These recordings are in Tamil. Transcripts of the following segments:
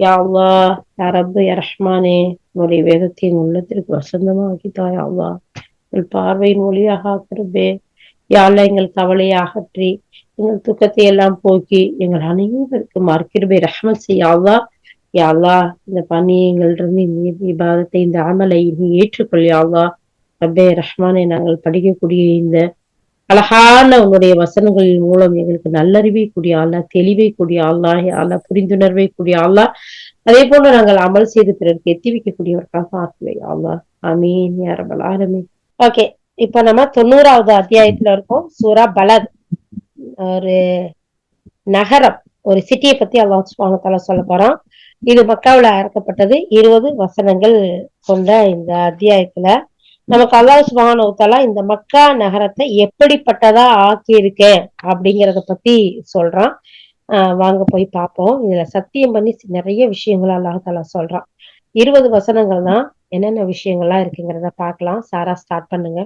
யா அல்லா யா ரப்பு யா ரஹ்மானே உன்னுடைய வேதத்தை என் உள்ளத்திற்கு வசந்தமாக்கி தாய் அல்லா எங்கள் பார்வையின் ஒளியாக ஆக்கிறபே யாழ்ல எங்கள் கவலையை அகற்றி எங்கள் துக்கத்தை எல்லாம் போக்கி எங்கள் அனைவருக்கும் மறுக்கிறபே ரஹ்மத் செய்யாவா யாழ்லா இந்த பணியங்களிலிருந்து இந்த விவாதத்தை இந்த அமலை நீ ஏற்றுக்கொள் ரப்பே ரஹ்மானே நாங்கள் படிக்கக்கூடிய இந்த அழகான உன்னுடைய வசனங்களின் மூலம் எங்களுக்கு நல்லறிவை கூடிய ஆளா தெளிவை கூடிய ஆளா ஆளா புரிந்துணர்வை கூடிய ஆளா அதே போல நாங்கள் அமல் செய்து பிறருக்கு எத்தி வைக்கக்கூடியவர்களாக ஆக்குவை ஆளா அமீன் யாரபல் ஆரமீன் ஓகே இப்ப நம்ம தொண்ணூறாவது அத்தியாயத்துல இருக்கோம் சூரா பலத். ஒரு நகரம் ஒரு சிட்டியை பத்தி அல்லாஹ் சுபானத்தால சொல்ல போறோம் இது மக்காவுல அறக்கப்பட்டது. இருபது வசனங்கள் கொண்ட இந்த அத்தியாயத்துல நமக்கு அல்லாஹ் சுபானவத்தாலா இந்த மக்கா நகரத்தை எப்படிப்பட்டதா ஆக்கி இருக்கேன் அப்படிங்கறத பத்தி சொல்றான். ஆஹ் வாங்க போய் பார்ப்போம். இதுல சத்தியம் பண்ணி நிறைய விஷயங்கள் அல்லாஹாலா சொல்றான். இருபது வசனங்கள் தான் என்னென்ன விஷயங்கள்லாம் இருக்குங்கிறத பார்க்கலாம். சாரா ஸ்டார்ட் பண்ணுங்க.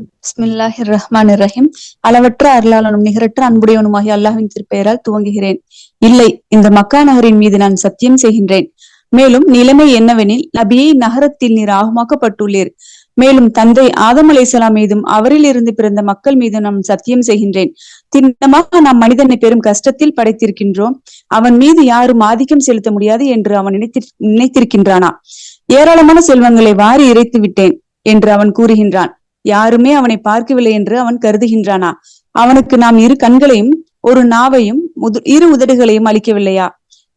பிஸ்மில்லாஹிர் ரஹ்மான் ரஹீம் அளவற்ற அருளாளனும் நிகரற்ற அன்புடையவனுமாகி அல்லாஹின் திருப்பெயரால் துவங்குகிறேன். இல்லை இந்த மக்கா நகரின் மீது நான் சத்தியம் செய்கின்றேன். மேலும் நிலைமை என்னவெனில் நபியை நகரத்தில் நீர் ஆகமாக்கப்பட்டுள்ளீர். மேலும் தந்தை ஆதம் அலைசலாம் மீதும் அவரில் இருந்து பிறந்த மக்கள் மீது நாம் சத்தியம் செய்கின்றேன். திண்ணமாக நாம் மனிதனை பெரும் கஷ்டத்தில் படைத்திருக்கின்றோம். அவன் மீது யாரும் ஆதிக்கம் செலுத்த முடியாது என்று அவன் நினைத்தி நினைத்திருக்கின்றானா? ஏராளமான செல்வங்களை வாரி இறைத்து விட்டேன் என்று அவன் கூறுகின்றான். யாருமே அவனை பார்க்கவில்லை என்று அவன் கருதுகின்றானா? அவனுக்கு நாம் இரு கண்களையும் ஒரு நாவையும் இரு உதடுகளையும் அளிக்கவில்லையா?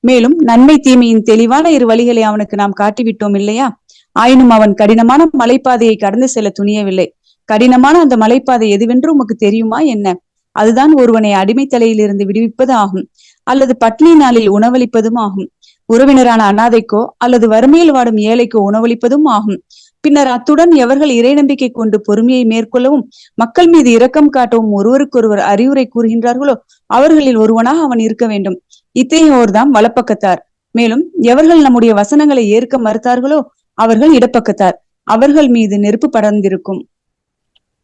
மேலும் நன்மை தீமையின் தெளிவான இரு வழிகளை அவனுக்கு நாம் காட்டிவிட்டோம் இல்லையா? ஆயினும் அவன் கடினமான மலைப்பாதையை கடந்து செல்ல துணியவில்லை. கடினமான அந்த மலைப்பாதை எதுவென்று உமக்கு தெரியுமா என்ன? அதுதான் ஒருவனை அடிமை தலையிலிருந்து விடுவிப்பது ஆகும் அல்லது பட்னி நாளில் உணவளிப்பதும் ஆகும். உறவினரான அனாதைக்கோ அல்லது வறுமையில் வாடும் ஏழைக்கோ உணவளிப்பதும் ஆகும். பின்னர் அத்துடன் எவர்கள் இறை நம்பிக்கை கொண்டு பொறுமையை மேற்கொள்ளவும் மக்கள் மீது இரக்கம் காட்டவும் ஒருவருக்கொருவர் அறிவுரை கூறுகின்றார்களோ அவர்களில் ஒருவனாக அவன் இருக்க வேண்டும். இத்தகையோர்தாம் வலப்பக்கத்தார். மேலும் எவர்கள் நம்முடைய வசனங்களை ஏற்க மறுத்தார்களோ அவர்கள் இடப்பக்கத்தார். அவர்கள் மீது நெருப்பு படர்ந்திருக்கும்.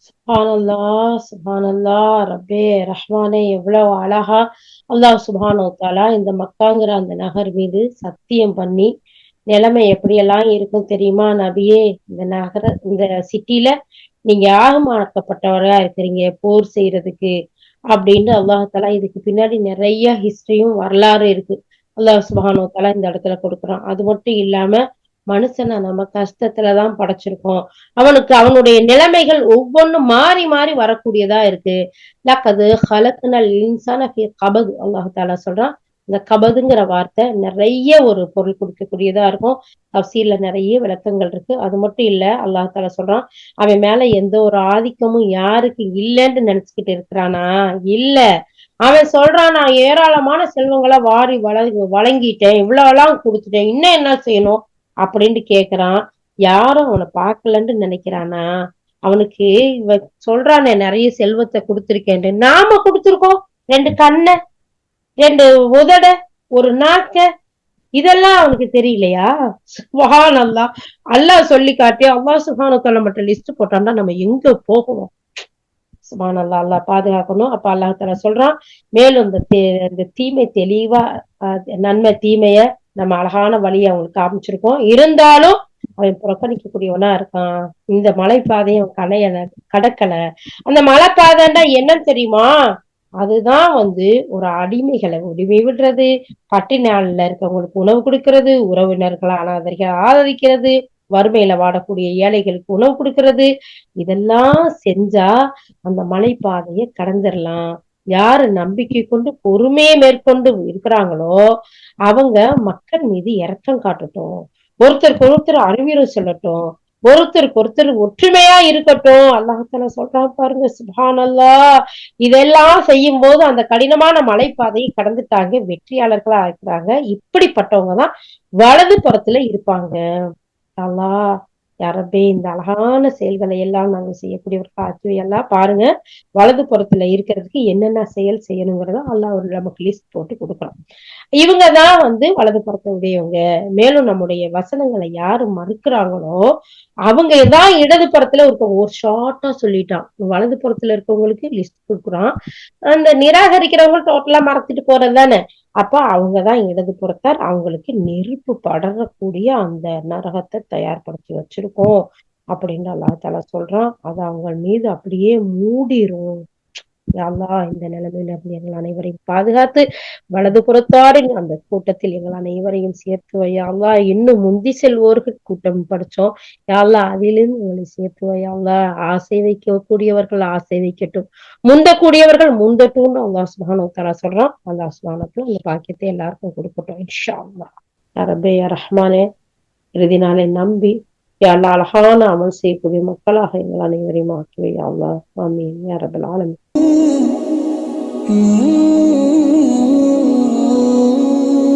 சுபானல்லா சுபானல்லா ரபே ரஹ்மானே எவ்வளவு அழகா அல்லாஹ் சுபானோ தாலா இந்த மக்காங்கிற அந்த நகர் மீது சத்தியம் பண்ணி நிலைமை எப்படியெல்லாம் இருக்கும் தெரியுமா நபியே? இந்த நகர இந்த சிட்டில நீங்க ஆகமாக்கப்பட்டவரா இருக்கிறீங்க போர் செய்யறதுக்கு அப்படின்னு அல்லாஹாலா இதுக்கு பின்னாடி நிறைய ஹிஸ்டரியும் வரலாறு இருக்கு. அல்லாஹ் சுபானோ தாலா இந்த இடத்துல கொடுக்குறான். அது மட்டும் இல்லாம மனுஷனை நம்ம கஷ்டத்துலதான் படைச்சிருக்கோம். அவனுக்கு அவனுடைய நிலைமைகள் ஒவ்வொன்றும் மாறி மாறி வரக்கூடியதா இருக்கு. லக்கது ஹலக்குனல் இன்சான கபது. அல்லாஹாலா சொல்றான் இந்த கபதுங்கிற வார்த்தை நிறைய ஒரு பொருள் கொடுக்கக்கூடியதா இருக்கும். தப்சீர்ல நிறைய விளக்கங்கள் இருக்கு. அது மட்டும் இல்ல அல்லாஹால சொல்றான் அவன் மேல எந்த ஒரு ஆதிக்கமும் யாருக்கு இல்லைன்னு நினைச்சுக்கிட்டு இருக்கிறானா? இல்ல. அவன் சொல்றான் நான் ஏராளமான செல்வங்களை வாரி வழங்கி வழங்கிட்டேன் இவ்வளவு எல்லாம் கொடுத்துட்டேன் இன்னும் என்ன செய்யணும்? அப்படின்ட்டு கேக்குறான். யாரும் அவனை பார்க்கலன்னு நினைக்கிறானா? அவனுக்கு இவ சொல்றானே நிறைய செல்வத்தை கொடுத்துருக்கேன் நாம கொடுத்துருக்கோம். ரெண்டு கண்ணை ரெண்டு உதட ஒரு நாக்க. இதெல்லாம் அவனுக்கு தெரியலையா? சுஹான் அல்லா அல்லா சொல்லி காட்டி அவ்வா சுஹானத்தல்ல மட்டும் லிஸ்ட் போட்டான்னா நம்ம எங்க போகணும்? சுபான் அல்லா அல்லா பாதுகாக்கணும். அப்ப அல்லாஹ் தலா சொல்றான் மேலும் இந்த இந்த தீமை தெளிவா நன்மை தீமைய நம்ம அழகான வழியை அவங்களுக்கு காமிச்சிருக்கோம். இருந்தாலும் அவன் புறக்கணிக்கக்கூடியவனா இருக்கான். இந்த மலைப்பாதையை அவன் கலையல கடக்கல அந்த மலைப்பாதைன்னா என்னன்னு தெரியுமா? அதுதான் வந்து ஒரு அடிமைகளை உரிமை விடுறது பட்டினால இருக்கவங்களுக்கு உணவு கொடுக்கறது உறவினர்களை அனாதரிகள் ஆதரிக்கிறது வறுமையில வாடக்கூடிய ஏழைகளுக்கு உணவு கொடுக்கறது. இதெல்லாம் செஞ்சா அந்த மலைப்பாதையை கடந்துடலாம். யாரு நம்பிக்கை கொண்டு பொறுமையை மேற்கொண்டு இருக்கிறாங்களோ அவங்க மக்கள் மீது இரக்கம் காட்டட்டும். ஒருத்தருக்கு ஒருத்தர் அறிவுரை சொல்லட்டும். ஒருத்தருக்கு ஒருத்தர் ஒற்றுமையா இருக்கட்டும். அல்லாஹால சொல்றான் பாருங்க சுபானல்லா இதெல்லாம் செய்யும் போது அந்த கடினமான மலைப்பாதையை கடந்துட்டாங்க வெற்றியாளர்களா இருக்கிறாங்க இப்படிப்பட்டவங்க தான் வலது புறத்துல இருப்பாங்க. அல்லா யாரப்பே இந்த அழகான செயல்களை எல்லாம் நாங்க செய்யக்கூடியவர்கள் ஆக்கி எல்லாம் பாருங்க. வலது புறத்துல இருக்கிறதுக்கு என்னென்ன செயல் செய்யணுங்கிறத எல்லாம் ஒரு நமக்கு லிஸ்ட் போட்டு கொடுக்குறோம் இவங்க தான் வந்து வலது புறத்தை உடையவங்க. மேலும் நம்முடைய வசனங்களை யாரு மறுக்கிறாங்களோ அவங்க தான் இடது புறத்துல இருக்கவங்க. ஒரு ஷார்ட்டா சொல்லிட்டான். வலது புறத்துல இருக்கவங்களுக்கு லிஸ்ட் கொடுக்குறான். அந்த நிராகரிக்கிறவங்க டோட்டலா மறந்துட்டு போறது தானே. அப்ப அவங்கதான் இடது புறத்தார். அவங்களுக்கு நெருப்பு படரக்கூடிய அந்த நரகத்தை தயார்படுத்தி வச்சிருக்கோம். அப்படின்னு அல்லா தாலா சொல்றான். அது அவங்க மீது அப்படியே மூடிரும். அல்லா இந்த நிலைமையில இருந்து எங்கள் அனைவரையும் பாதுகாத்து வலது புறத்தாரின் அந்த கூட்டத்தில் எங்கள் அனைவரையும் சேர்த்து வையாங்களா இன்னும் முந்தி செல்வோர்கள் கூட்டம் படிச்சோம். யாழ்லா அதிலும் எங்களை சேர்த்து வையாங்களா ஆசை வைக்கக்கூடியவர்கள் ஆசை வைக்கட்டும். முந்தக்கூடியவர்கள் முந்தட்டும்னு அல்லா சுபானோ தலா சொல்றான். அல்லா சுபானத்துல அந்த பாக்கியத்தை எல்லாருக்கும் கொடுக்கட்டும். இன்ஷா அல்லா ரபே ரஹ்மானே இறுதி நாளை நம்பி யாழ்லா அழகான அமல் செய்யக்கூடிய மக்களாக எங்கள் அனைவரையும் ஆக்கி வையாங்களா ஆமீன். யாரபல் ஆலமி Mm-hmm.